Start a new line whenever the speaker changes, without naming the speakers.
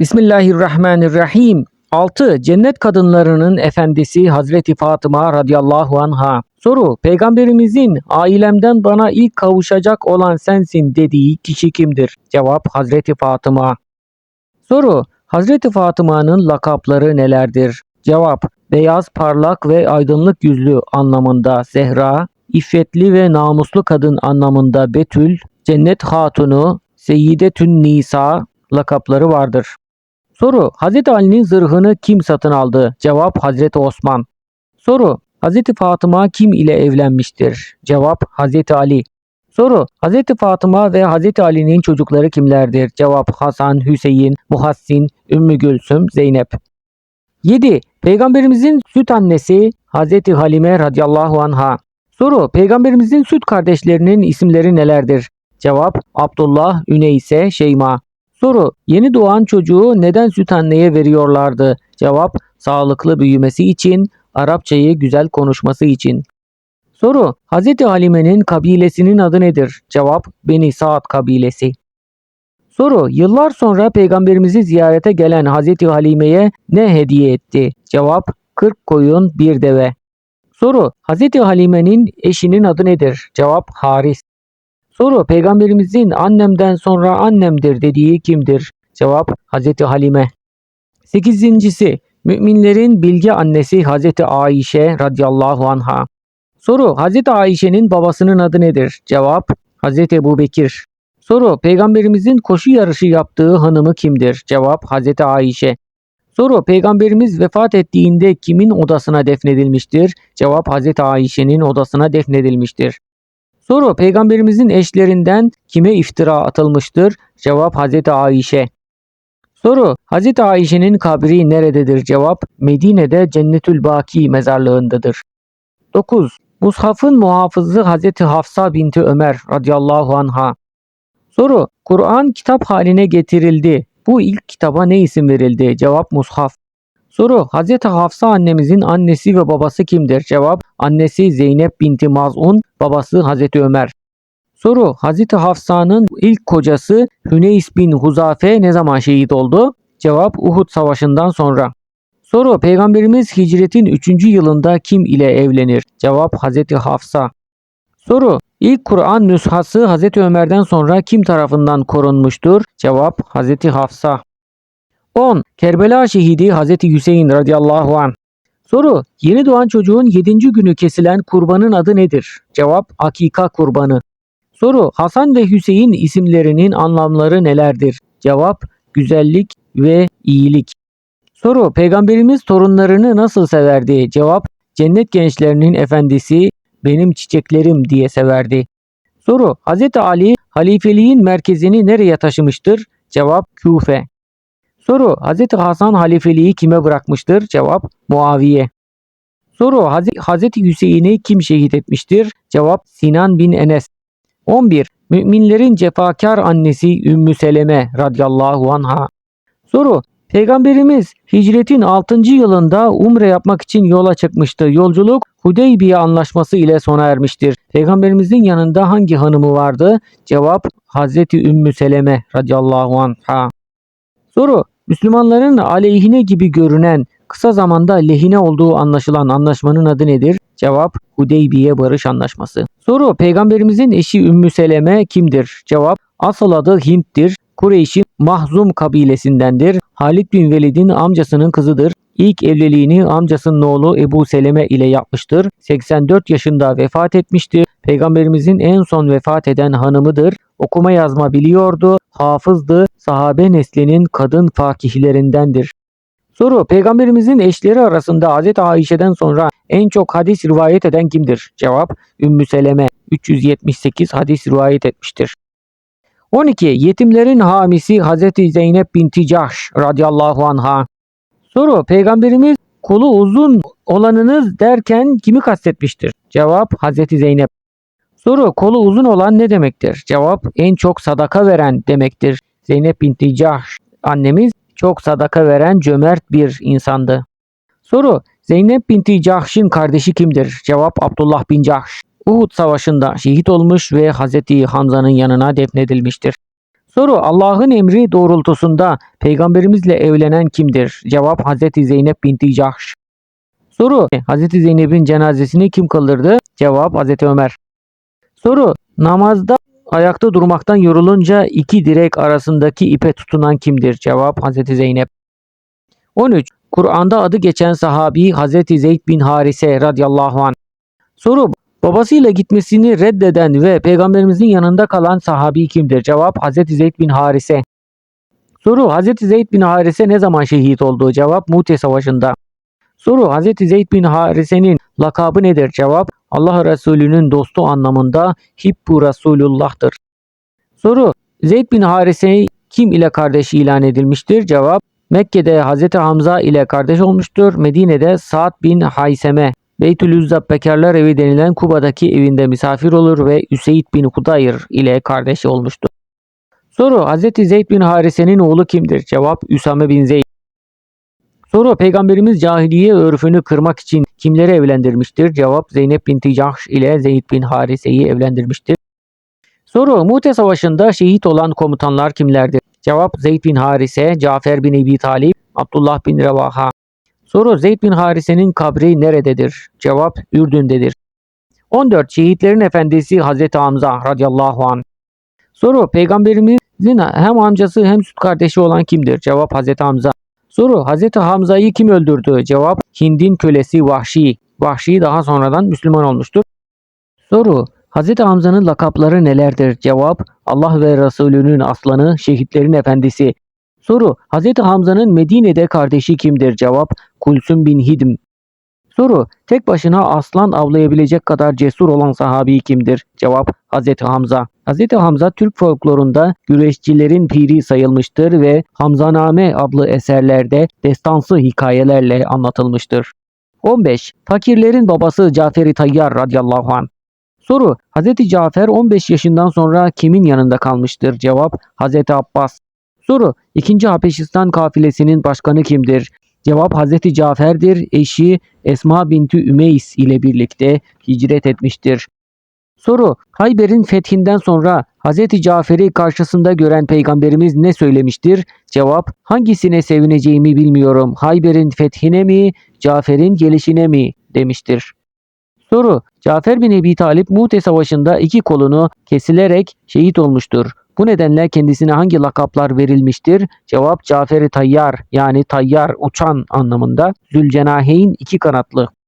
Bismillahirrahmanirrahim. 6. Cennet kadınlarının efendisi Hazreti Fatıma radıyallahu anha. Soru. Peygamberimizin ailemden bana ilk kavuşacak olan sensin dediği kişi kimdir? Cevap Hazreti Fatıma. Soru. Hazreti Fatıma'nın lakapları nelerdir? Cevap. Beyaz, parlak ve aydınlık yüzlü anlamında Zehra, iffetli ve namuslu kadın anlamında Betül, Cennet Hatunu, Seyyidetün Nisa lakapları vardır. Soru. Hazreti Ali'nin zırhını kim satın aldı? Cevap Hazreti Osman. Soru. Hazreti Fatıma kim ile evlenmiştir? Cevap Hazreti Ali. Soru. Hazreti Fatıma ve Hazreti Ali'nin çocukları kimlerdir? Cevap Hasan, Hüseyin, Muhassin, Ümmü Gülsüm, Zeynep. 7. Peygamberimizin süt annesi Hazreti Halime radıyallahu anha. Soru. Peygamberimizin süt kardeşlerinin isimleri nelerdir? Cevap Abdullah, Üneyse, Şeyma. Soru. Yeni doğan çocuğu neden süt anneye veriyorlardı? Cevap. Sağlıklı büyümesi için, Arapçayı güzel konuşması için. Soru. Hz. Halime'nin kabilesinin adı nedir? Cevap. Beni Saad kabilesi. Soru. Yıllar sonra peygamberimizi ziyarete gelen Hz. Halime'ye ne hediye etti? Cevap. 40 koyun bir deve. Soru. Hz. Halime'nin eşinin adı nedir? Cevap. Haris. Soru. Peygamberimizin annemden sonra annemdir dediği kimdir? Cevap. Hz. Halime. Sekizincisi. Müminlerin bilge annesi Hz. Aişe radıyallahu anha. Soru. Hz. Aişe'nin babasının adı nedir? Cevap. Hz. Ebu Bekir. Soru. Peygamberimizin koşu yarışı yaptığı hanımı kimdir? Cevap. Hz. Aişe. Soru. Peygamberimiz vefat ettiğinde kimin odasına defnedilmiştir? Cevap. Hz. Aişe'nin odasına defnedilmiştir. Soru. Peygamberimizin eşlerinden kime iftira atılmıştır? Cevap. Hz. Aişe. Soru. Hz. Aişe'nin kabri nerededir? Cevap. Medine'de Cennetül Baki mezarlığındadır. 9. Mushaf'ın muhafızı Hz. Hafsa binti Ömer radıyallahu anha. Soru. Kur'an kitap haline getirildi. Bu ilk kitaba ne isim verildi? Cevap Mushaf. Soru. Hz. Hafsa annemizin annesi ve babası kimdir? Cevap. Annesi Zeynep binti Maz'un, babası Hz. Ömer. Soru. Hz. Hafsa'nın ilk kocası Hüneys bin Huzafe ne zaman şehit oldu? Cevap. Uhud savaşından sonra. Soru. Peygamberimiz hicretin 3. yılında kim ile evlenir? Cevap. Hz. Hafsa. Soru. İlk Kur'an nüshası Hz. Ömer'den sonra kim tarafından korunmuştur? Cevap. Hz. Hafsa. 10. Kerbela şehidi Hz. Hüseyin radıyallahu anh. Soru. Yeni doğan çocuğun 7. günü kesilen kurbanın adı nedir? Cevap. Akika kurbanı. Soru. Hasan ve Hüseyin isimlerinin anlamları nelerdir? Cevap. Güzellik ve iyilik. Soru. Peygamberimiz torunlarını nasıl severdi? Cevap. Cennet gençlerinin efendisi benim çiçeklerim diye severdi. Soru. Hz. Ali halifeliğin merkezini nereye taşımıştır? Cevap. Küfe. Soru. Hz. Hasan halifeliği kime bırakmıştır? Cevap. Muaviye. Soru. Hz. Hüseyin'i kim şehit etmiştir? Cevap. Sinan bin Enes. 11. Müminlerin cefakar annesi Ümmü Seleme radıyallahu anha. Soru. Peygamberimiz hicretin 6. yılında umre yapmak için yola çıkmıştı. Yolculuk Hudeybiye anlaşması ile sona ermiştir. Peygamberimizin yanında hangi hanımı vardı? Cevap Hazreti Ümmü Seleme radıyallahu anha. Soru. Müslümanların aleyhine gibi görünen kısa zamanda lehine olduğu anlaşılan anlaşmanın adı nedir? Cevap Hudeybiye Barış Anlaşması. Soru. Peygamberimizin eşi Ümmü Seleme kimdir? Cevap Asıl adı Hint'tir. Kureyş'in Mahzum kabilesindendir. Halid bin Velid'in amcasının kızıdır. İlk evliliğini amcasının oğlu Ebu Seleme ile yapmıştır. 84 yaşında vefat etmiştir. Peygamberimizin en son vefat eden hanımıdır. Okuma yazma biliyordu. Hafızdı. Sahabe neslinin kadın fakihlerindendir. Soru. Peygamberimizin eşleri arasında Hz. Ayşe'den sonra en çok hadis rivayet eden kimdir? Cevap. Ümmü Seleme 378 hadis rivayet etmiştir. 12. Yetimlerin hamisi Hz. Zeynep binti Cahş radıyallahu anha. Soru. Peygamberimiz kolu uzun olanınız derken kimi kastetmiştir? Cevap. Hz. Zeynep. Soru. Kolu uzun olan ne demektir? Cevap. En çok sadaka veren demektir. Zeynep binti Cahş annemiz çok sadaka veren cömert bir insandı. Soru. Zeynep binti Cahş'ın kardeşi kimdir? Cevap. Abdullah bin Cahş. Uhud savaşında şehit olmuş ve Hz. Hamza'nın yanına defnedilmiştir. Soru Allah'ın emri doğrultusunda peygamberimizle evlenen kimdir? Cevap Hazreti Zeynep binti Cahş. Soru Hazreti Zeynep'in cenazesini kim kıldırdı? Cevap Hazreti Ömer. Soru namazda ayakta durmaktan yorulunca iki direk arasındaki ipe tutunan kimdir? Cevap Hazreti Zeynep. 13. Kur'an'da adı geçen sahabi Hazreti Zeyd bin Harise radıyallahu anh. Soru babasıyla gitmesini reddeden ve peygamberimizin yanında kalan sahabi kimdir? Cevap Hazreti Zeyd bin Harise. Soru Hazreti Zeyd bin Harise ne zaman şehit oldu? Cevap Mute Savaşı'nda. Soru Hazreti Zeyd bin Harise'nin lakabı nedir? Cevap Allah Resulü'nün dostu anlamında Hibbu Resulullah'tır. Soru Zeyd bin Harise kim ile kardeş ilan edilmiştir? Cevap Mekke'de Hazreti Hamza ile kardeş olmuştur. Medine'de Sa'd bin Hayseme, Beytülüzzab Bekarlar Evi denilen Kuba'daki evinde misafir olur ve Üseyd bin Hudayr ile kardeş olmuştur. Soru Hazreti Zeyd bin Harise'nin oğlu kimdir? Cevap Üsame bin Zeyd. Soru Peygamberimiz cahiliye örfünü kırmak için kimleri evlendirmiştir? Cevap Zeynep binti Cahş ile Zeyd bin Harise'yi evlendirmiştir. Soru Mute Savaşı'nda şehit olan komutanlar kimlerdir? Cevap Zeyd bin Harise, Cafer bin Ebi Talib, Abdullah bin Revaha. Soru Zeyd bin Harise'nin kabri nerededir? Cevap Ürdün'dedir. 14. Şehitlerin efendisi Hazreti Hamza radıyallahu anh. Soru Peygamberimizin hem amcası hem süt kardeşi olan kimdir? Cevap Hazreti Hamza. Soru Hazreti Hamza'yı kim öldürdü? Cevap Hind'in kölesi Vahşi. Vahşi daha sonradan Müslüman olmuştur. Soru Hazreti Hamza'nın lakapları nelerdir? Cevap Allah ve Resulünün aslanı, şehitlerin efendisi. Soru Hazreti Hamza'nın Medine'de kardeşi kimdir? Cevap Kulsum bin Hidm. Soru tek başına aslan avlayabilecek kadar cesur olan sahabi kimdir? Cevap Hazreti Hamza. Hazreti Hamza Türk folklorunda güreşçilerin piri sayılmıştır ve Hamzaname adlı eserlerde destansı hikayelerle anlatılmıştır. 15. Fakirlerin babası Cafer-i Tayyar radıyallahu anh. Soru Hazreti Cafer 15 yaşından sonra kimin yanında kalmıştır? Cevap Hazreti Abbas. Soru 2. Habeşistan kafilesinin başkanı kimdir? Cevap Hazreti Cafer'dir. Eşi Esma binti Ümeys ile birlikte hicret etmiştir. Soru Hayber'in fethinden sonra Hazreti Cafer'i karşısında gören peygamberimiz ne söylemiştir? Cevap hangisine sevineceğimi bilmiyorum. Hayber'in fethine mi, Cafer'in gelişine mi demiştir. Soru Cafer bin Ebi Talip Mu'te Savaşı'nda iki kolunu kesilerek şehit olmuştur. Bu nedenle kendisine hangi lakaplar verilmiştir? Cevap Cafer-i Tayyar yani Tayyar uçan anlamında. Zülcenaheyn iki kanatlı.